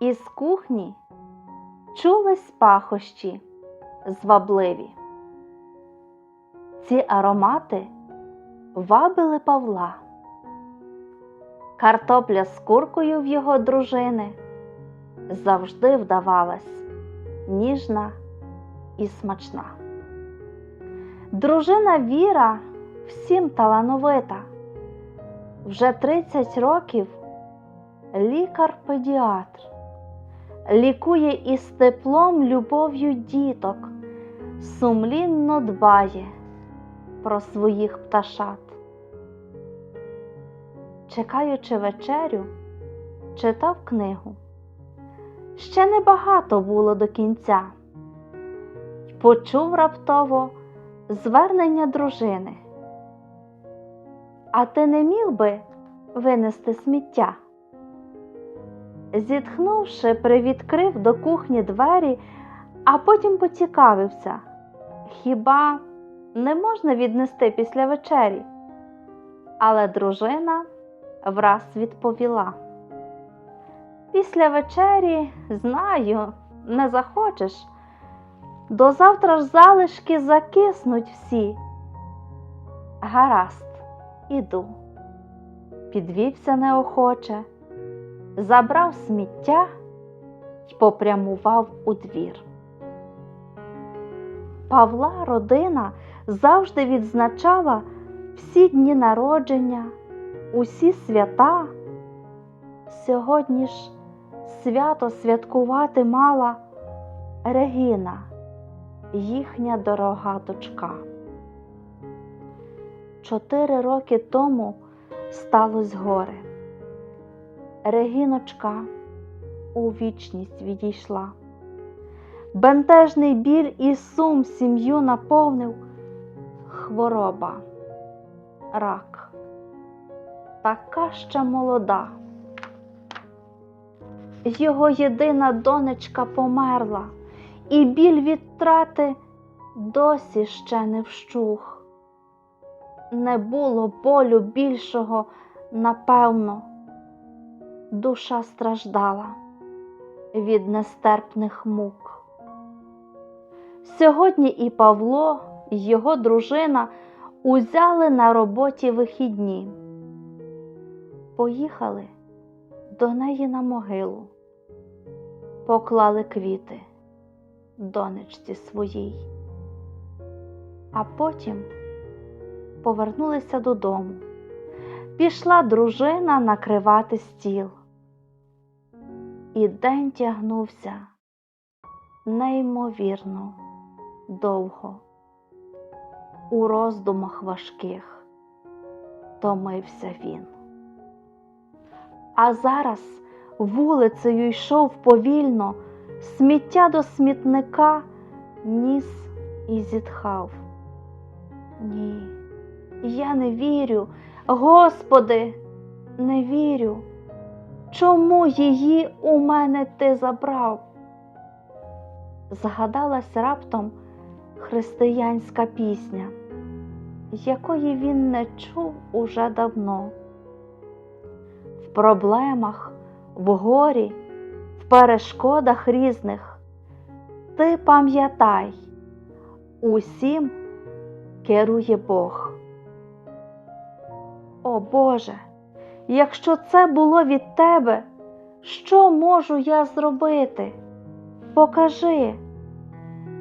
Із кухні чулись пахощі звабливі. Ці аромати вабили Павла. Картопля з куркою в його дружини завжди вдавалась ніжна і смачна. Дружина Віра всім талановита. Вже 30 років лікар-педіатр лікує із теплом любов'ю діток, сумлінно дбає про своїх пташат. Чекаючи вечерю, читав книгу. Ще небагато було до кінця. Почув раптово звернення дружини. А ти не міг би винести сміття? Зітхнувши, привідкрив до кухні двері, а потім поцікавився. Хіба не можна віднести після вечері? Але дружина враз відповіла. Після вечері, знаю, не захочеш. До завтра ж залишки закиснуть всі. Гаразд, іду. Підвівся неохоче, забрав сміття й попрямував у двір. Павла родина завжди відзначала всі дні народження, усі свята. Сьогодні ж свято святкувати мала Регіна, їхня дорога дочка. Чотири роки тому сталося горе. Регіночка у вічність відійшла. Бентежний біль і сум сім'ю наповнив хвороба, рак, така ще молода. Його єдина донечка померла, і біль від втрати досі ще не вщух. Не було болю більшого, напевно, душа страждала від нестерпних мук. Сьогодні і Павло, і його дружина узяли на роботі вихідні, поїхали до неї на могилу, поклали квіти донечці своїй, а потім повернулися додому. Пішла дружина накривати стіл. І день тягнувся неймовірно довго. У роздумах важких томився він. А зараз вулицею йшов повільно, сміття до смітника ніс і зітхав. Ні, я не вірю, Господи, не вірю. Чому її у мене ти забрав? Згадалась раптом християнська пісня, якої він не чув уже давно. В проблемах, в горі, в перешкодах різних ти пам'ятай, усім керує Бог. О Боже, якщо це було від Тебе, що можу я зробити? Покажи,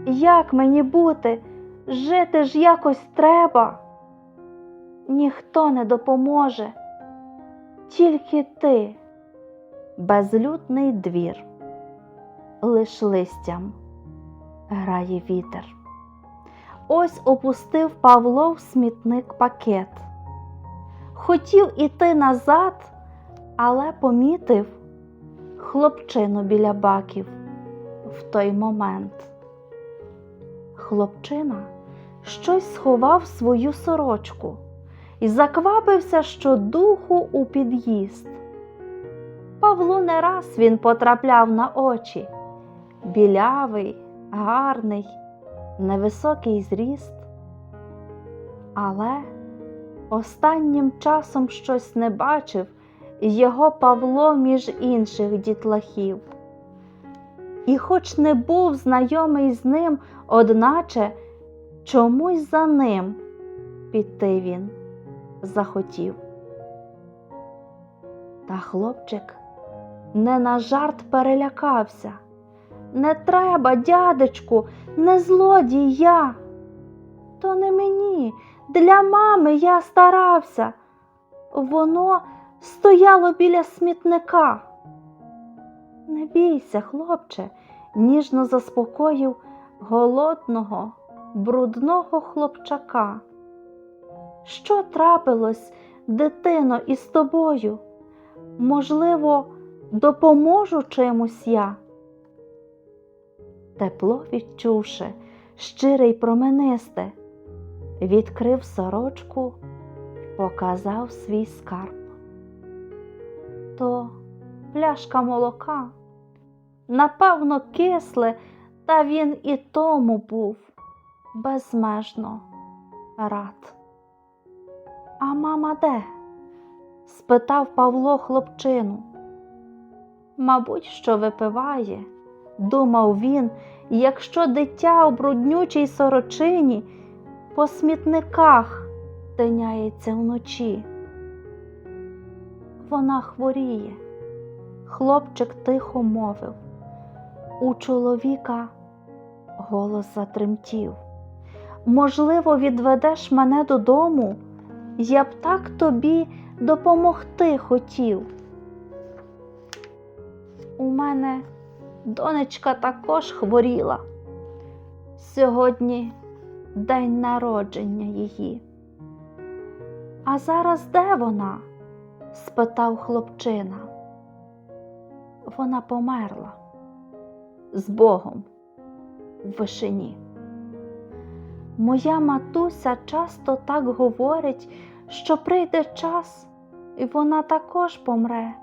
як мені бути, жити ж якось треба. Ніхто не допоможе, тільки ти, безлюдний двір, лиш листям грає вітер. Ось опустив Павло в смітник пакет. Хотів іти назад, але помітив хлопчину біля баків в той момент. Хлопчина щось сховав свою сорочку і заквапився щодуху у під'їзд. Павлу не раз він потрапляв на очі білявий, гарний, невисокий зріст. Але останнім часом щось не бачив його Павло між інших дітлахів. і, хоч не був знайомий з ним, одначе чомусь за ним піти він захотів. Та хлопчик не на жарт перелякався. Не треба, дядечку, не злодій я. То не мені, для мами я старався. Воно стояло біля смітника. Не бійся, хлопче, ніжно заспокоїв голодного, брудного хлопчака. Що трапилось, дитино, із тобою? Можливо, допоможу чимось я? Тепло відчувши, щире променисте, відкрив сорочку показав свій скарб. То пляшка молока, напевно, кисле, та він і тому був безмежно рад. А мама де? спитав Павло хлопчину. Мабуть, що випиває, думав він, якщо дитя у бруднючій сорочині по смітниках тиняється вночі. Вона хворіє, хлопчик тихо мовив. У чоловіка голос затремтів. Можливо, відведеш мене додому, я б так тобі допомогти хотів. У мене донечка також хворіла. Сьогодні день народження її. А зараз де вона? спитав хлопчина. Вона померла з Богом в вишині. Моя матуся часто так говорить, що прийде час, і вона також помре.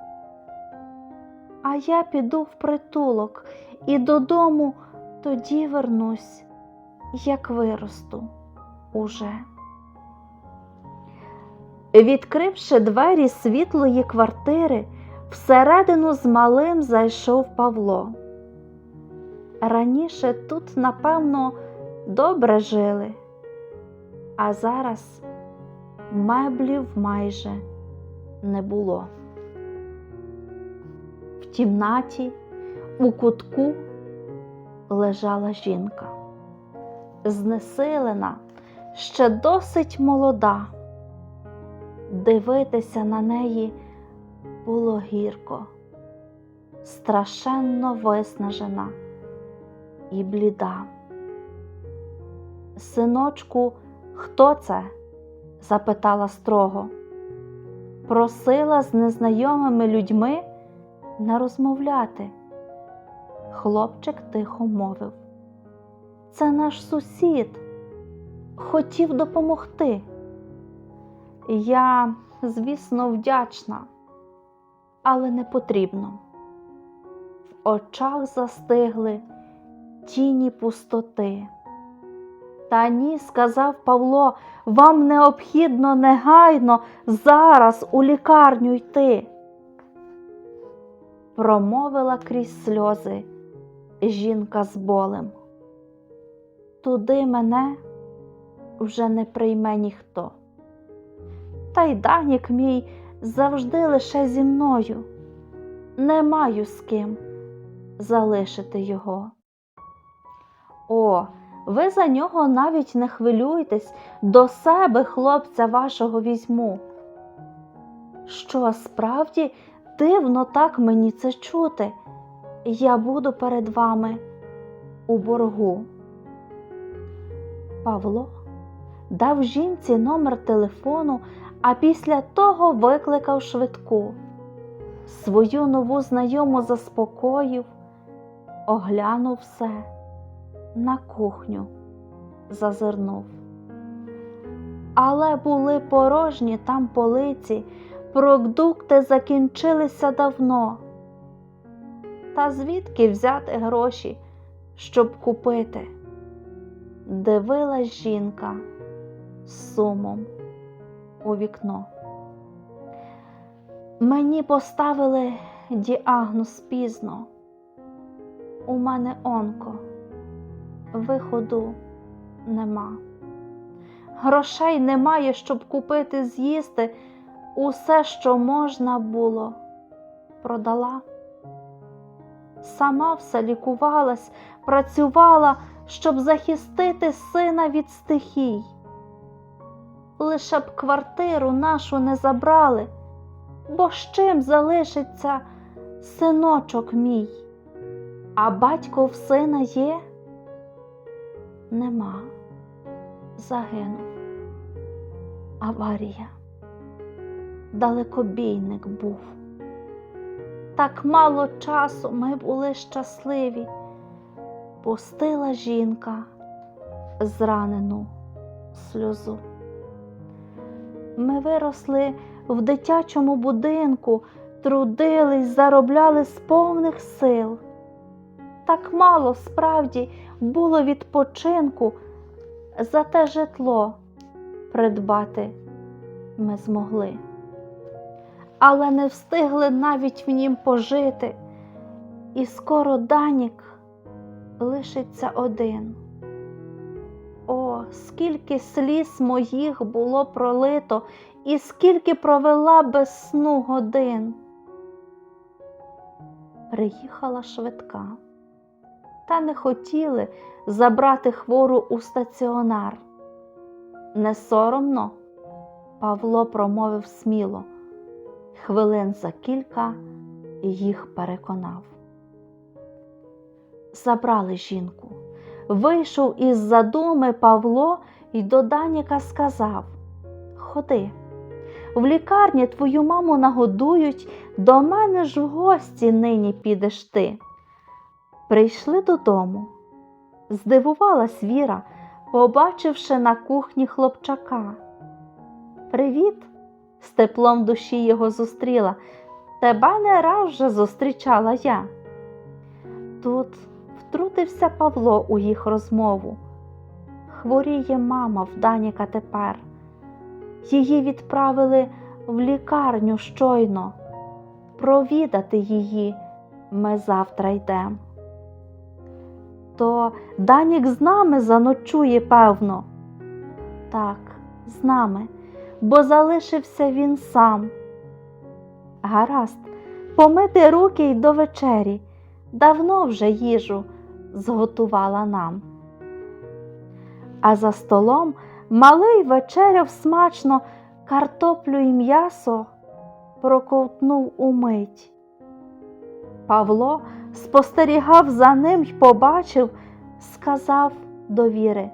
А я піду в притулок і додому тоді вернусь, як виросту уже. Відкривши двері світлої квартири, всередину з малим зайшов Павло. Раніше тут, напевно, добре жили, а зараз меблів майже не було. В кімнаті у кутку лежала жінка, знесилена, ще досить молода. Дивитися на неї було гірко, страшенно виснажена і бліда. Синочку, хто це? запитала строго. Просила з незнайомими людьми не розмовляти. Хлопчик тихо мовив. Це наш сусід, хотів допомогти. Я, звісно, вдячна, але не потрібно. В очах застигли тіні пустоти. Та ні, сказав Павло, вам необхідно негайно зараз у лікарню йти. Промовила крізь сльози жінка з болем. Туди мене вже не прийме ніхто. Та й Данік мій завжди лише зі мною. Не маю з ким залишити його. О, ви за нього навіть не хвилюйтесь, до себе хлопця вашого візьму. Що справді дивно так мені це чути, я буду перед вами у боргу. Павло дав жінці номер телефону, а після того викликав швидку. Свою нову знайому заспокоїв, оглянув все на кухню зазирнув. Але були порожні там полиці, продукти закінчилися давно. Та звідки взяти гроші, щоб купити? Дивилась жінка з сумом у вікно. Мені поставили діагноз пізно. у мене онко, виходу нема. Грошей немає, щоб купити з'їсти усе, що можна було, продала. Сама все лікувалась, працювала, щоб захистити сина від стихій. Лише б квартиру нашу не забрали, бо з чим залишиться синочок мій? А батько в сина є? Нема. Загинув. Аварія. Далекобійник був. Так мало часу ми були щасливі. Пустила жінка зранену сльозу. Ми виросли в дитячому будинку, трудились, заробляли з повних сил. Так мало справді було відпочинку, зате житло придбати ми змогли. Але не встигли навіть в нім пожити, і скоро Данік лишиться один. О, скільки сліз моїх було пролито, і скільки провела без сну годин. Приїхала швидка, та не хотіли забрати хвору у стаціонар. Не соромно, Павло промовив сміло, хвилин за кілька їх переконав. Забрали жінку. Вийшов із задуми Павло і до Даніка сказав Ходи, в лікарні твою маму нагодують, до мене ж в гості нині підеш ти. Прийшли додому. Здивувалась Віра, побачивши на кухні хлопчака. Привіт, з теплом душі його зустріла. Тебе не раз вже зустрічала я. Втрутився Павло у їх розмову. Хворіє мама в Даніка тепер. Її відправили в лікарню щойно. Провідати її ми завтра йдемо. То Данік з нами заночує, певно. Так, з нами, бо залишився він сам. Гаразд, помити руки й до вечері. Давно вже їжу зготувала нам. А за столом малий вечеряв смачно картоплю і м'ясо проковтнув умить. Павло спостерігав за ним й побачив, сказав до Віри,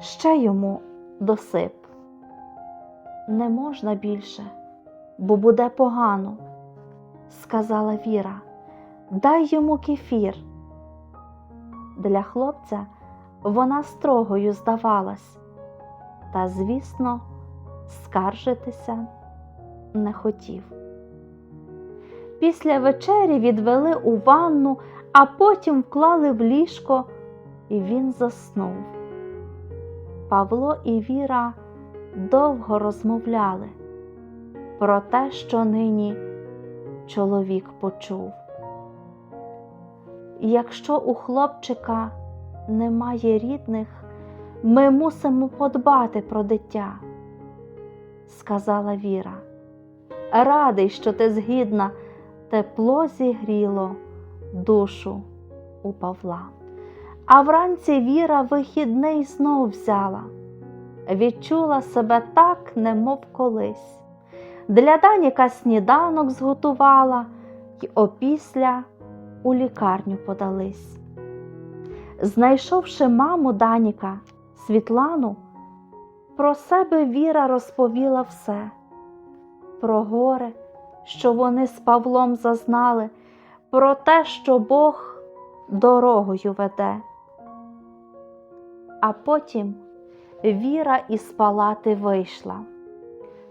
ще йому досип. Не можна більше, бо буде погано, сказала Віра. Дай йому кефір. Для хлопця вона строгою здавалась, та, звісно, скаржитися не хотів. Після вечері відвели у ванну, а потім вклали в ліжко, і він заснув. Павло і Віра довго розмовляли про те, що нині чоловік почув. Якщо у хлопчика немає рідних, ми мусимо подбати про дитя, сказала Віра. Радий, що ти згідна, тепло зігріло душу у Павла. А вранці Віра вихідний знов взяла, відчула себе так, немов колись. Для Даніка сніданок зготувала й опісля у лікарню подались. Знайшовши маму Даніка, Світлану, про себе Віра розповіла все, про горе, що вони з Павлом зазнали, про те, що Бог дорогою веде. А потім Віра із палати вийшла,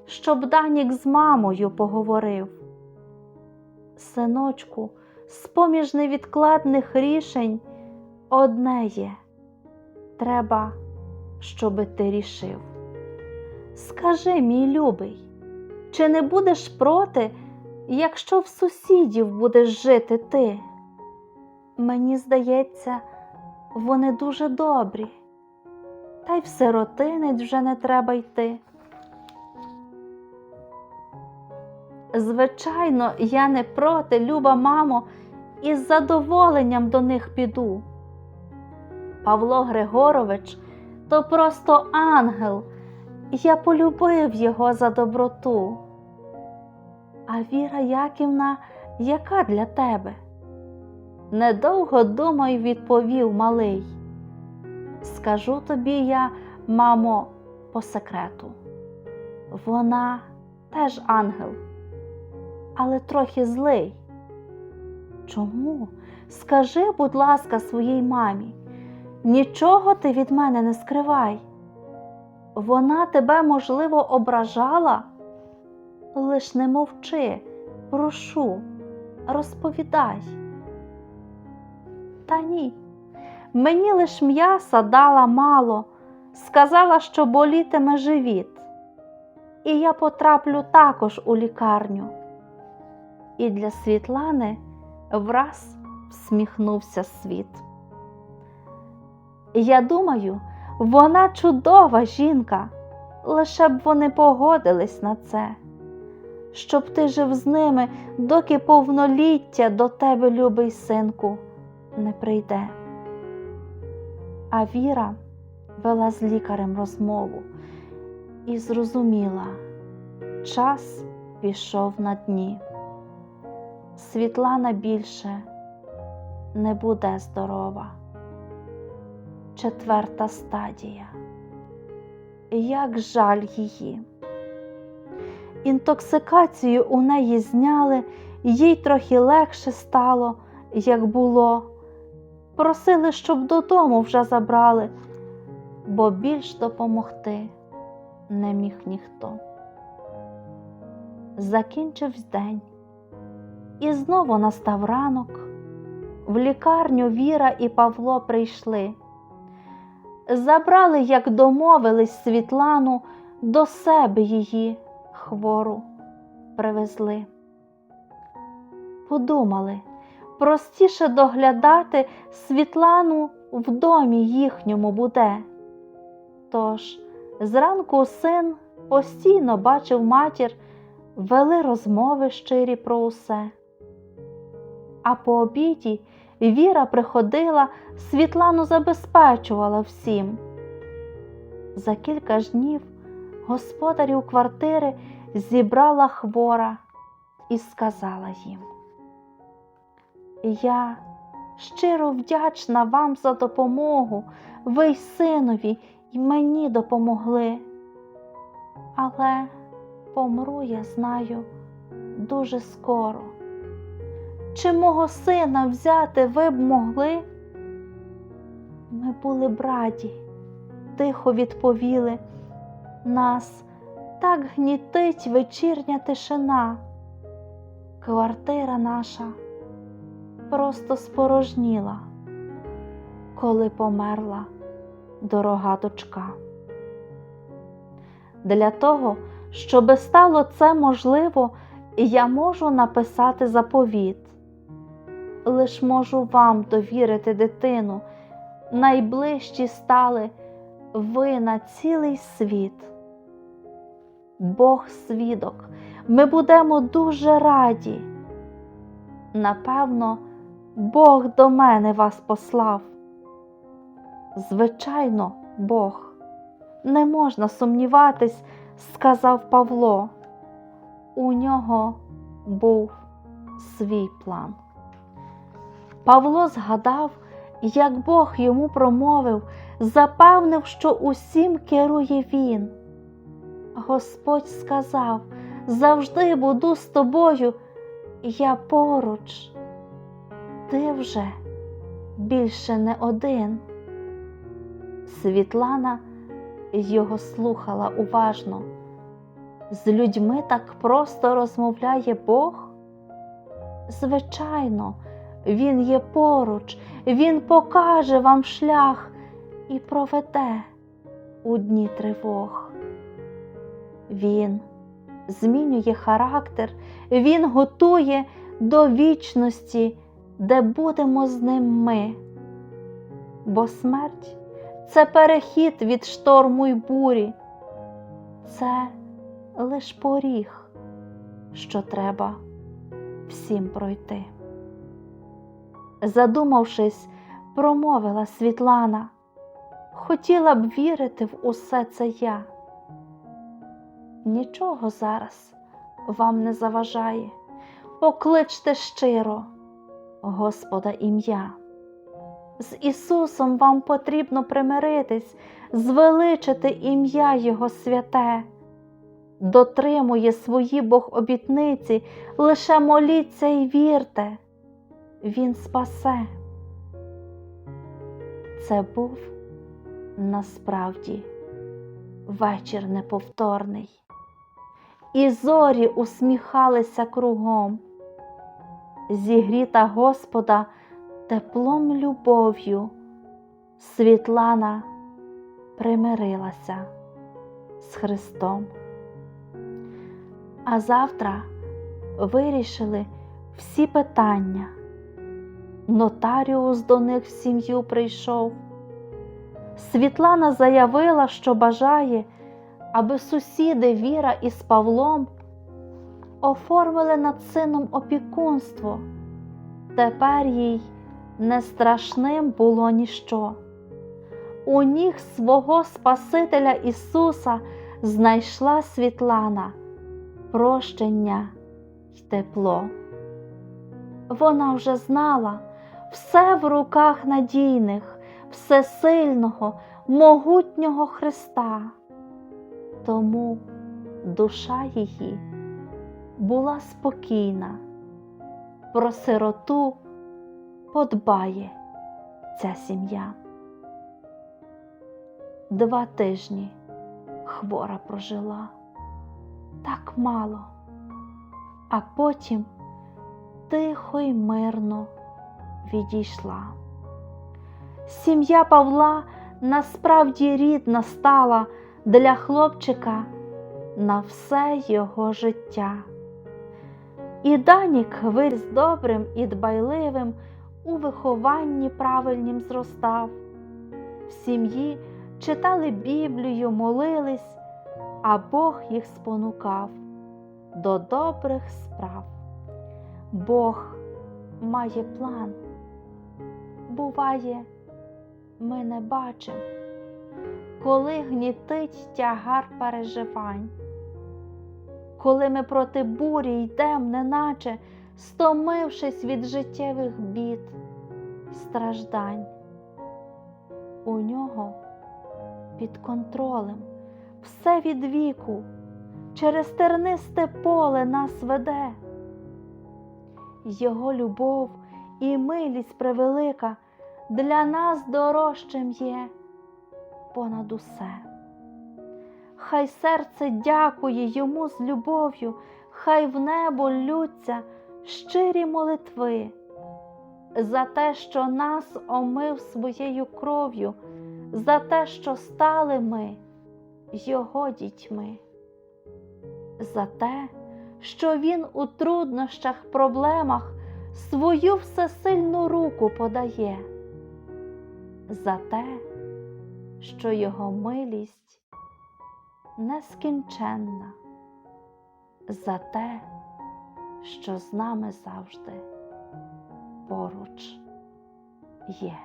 щоб Данік з мамою поговорив. Синочку, з-поміж невідкладних рішень одне є треба, щоби ти рішив. Скажи, мій любий, чи не будеш проти, якщо в сусідів будеш жити ти? Мені здається, вони дуже добрі, та й в сиротинець вже не треба йти. Звичайно, я не проти, люба мамо, і з задоволенням до них піду. Павло Григорович то просто ангел, я полюбив його за доброту. А Віра Яківна, яка для тебе? Недовго думай, відповів малий. Скажу тобі я, мамо, по секрету. Вона теж ангел, але трохи злий. Чому? Скажи, будь ласка, своїй мамі, нічого ти від мене не скривай. Вона тебе, можливо, ображала? Лиш не мовчи, прошу, розповідай. Та ні, мені лиш м'яса дала мало, сказала, що болітиме живіт, і я потраплю також у лікарню. І для Світлани враз всміхнувся світ. Я думаю, вона чудова жінка, лише б вони погодились на це, щоб ти жив з ними, доки повноліття до тебе, любий синку, не прийде. А Віра вела з лікарем розмову і зрозуміла, час пішов на дні. Світлана більше не буде здорова. Четверта стадія. Як жаль її. Інтоксикацію у неї зняли, їй трохи легше стало, як було. Просили, щоб додому вже забрали, бо більш допомогти не міг ніхто. Закінчився день, і знову настав ранок. В лікарню Віра і Павло прийшли. Забрали, як домовились, Світлану, до себе її хвору привезли. Подумали, простіше доглядати Світлану в домі їхньому буде. Тож зранку син постійно бачив матір, вели розмови щирі про усе. А по обіді Віра приходила, Світлану забезпечувала всім. За кілька ж днів господарів квартири зібрала хвора і сказала їм: Я щиро вдячна вам за допомогу, ви й синові й мені допомогли. Але помру, я знаю, дуже скоро. Чи мого сина взяти ви б могли? Ми були б раді, тихо відповіли. Нас так гнітить вечірня тишина. Квартира наша просто спорожніла, коли померла дорога дочка. Для того, щоби стало це можливо, я можу написати заповіт. Лиш можу вам довірити дитину, найближчі стали ви на цілий світ. Бог свідок, ми будемо дуже раді. Напевно, Бог до мене вас послав. Звичайно, Бог, не можна сумніватись, сказав Павло. У нього був свій план. Павло згадав, як Бог йому промовив, запевнив, що усім керує він. Господь сказав: завжди буду з тобою, я поруч. Ти вже більше не один. Світлана його слухала уважно. З людьми так просто розмовляє Бог? Звичайно, Він є поруч, Він покаже вам шлях і проведе у дні тривог. Він змінює характер, Він готує до вічності де будемо з ним ми. Бо смерть це перехід від шторму й бурі, це лиш поріг, що треба всім пройти. Задумавшись, промовила Світлана, хотіла б вірити в усе це я. Нічого зараз вам не заважає, покличте щиро Господа ім'я. З Ісусом вам потрібно примиритись, звеличити ім'я Його святе. Дотримує свої Бог обітниці, лише моліться й вірте, Він спасе. Це був насправді вечір неповторний, і зорі усміхалися кругом, зігріта Господа теплом любов'ю, Світлана примирилася з Христом. А завтра вирішили всі питання. Нотаріус до них в сім'ю прийшов. Світлана заявила, що бажає, аби сусіди Віра із Павлом оформили над сином опікунство. Тепер їй не страшним було ніщо. У ніг свого Спасителя Ісуса знайшла Світлана прощення й тепло. Вона вже знала все в руках надійних, всесильного, могутнього Христа. Тому душа її була спокійна, про сироту подбає ця сім'я. Два тижні хвора прожила так мало, а потім тихо й мирно відійшла. Сім'я Павла насправді рідна стала для хлопчика на все його життя. І Данік виріс добрим і дбайливим, у вихованні правильнім зростав. В сім'ї читали Біблію, молились, а Бог їх спонукав до добрих справ. Бог має план. Буває, ми не бачимо, коли гнітить тягар переживань, коли ми проти бурі йдем, неначе стомившись від життєвих бід, страждань. У нього під контролем все від віку, через тернисте поле нас веде. Його любов і милість превелика для нас дорожчим є понад усе. Хай серце дякує йому з любов'ю, хай в небо лються щирі молитви, за те, що нас омив своєю кров'ю, за те, що стали ми його дітьми, за те, що він у труднощах, проблемах свою всесильну руку подає, за те, що його милість нескінченна, за те, що з нами завжди поруч є.